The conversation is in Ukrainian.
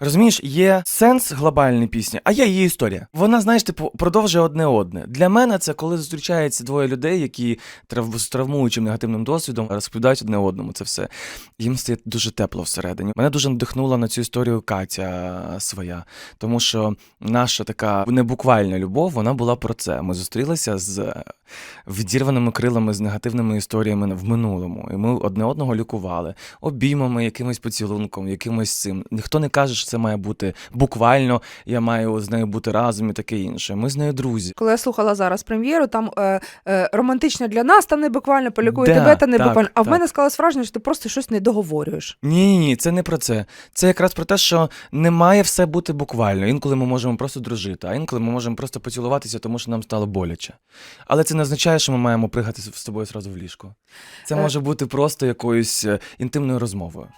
Розумієш, є сенс глобальної пісні, а є її історія. Вона, знаєш, типу, продовжує одне одне. Для мене це коли зустрічаються двоє людей, які трав... з травмуючим негативним досвідом розповідають одне одному це все. Їм стає дуже тепло всередині. Мене дуже надихнула на цю історію Катя своя, тому що наша така небуквальна любов, вона була про це. Ми зустрілися з е, відірваними крилами, з негативними історіями в минулому. І ми одне одного лікували обіймами, якимось поцілунком, якимось цим. Ніхто не каже, що це має бути буквально, я маю з нею бути разом і таке інше. Ми з нею друзі. Коли я слухала зараз прем'єру, там е, е, романтично для нас, там не буквально полікує Да, тебе, та не так, буквально. А в мене склалось враження, що ти просто щось не договорюєш. Ні, ні, це не про це. Це якраз про те, що не має все бути буквально. Інколи ми можемо просто дружити, а інколи ми можемо просто поцілуватися, тому що нам стало боляче. Але це не означає, що ми маємо пригати з тобою зразу в ліжко. Це Е. може бути просто якоюсь е, інтимною розмовою.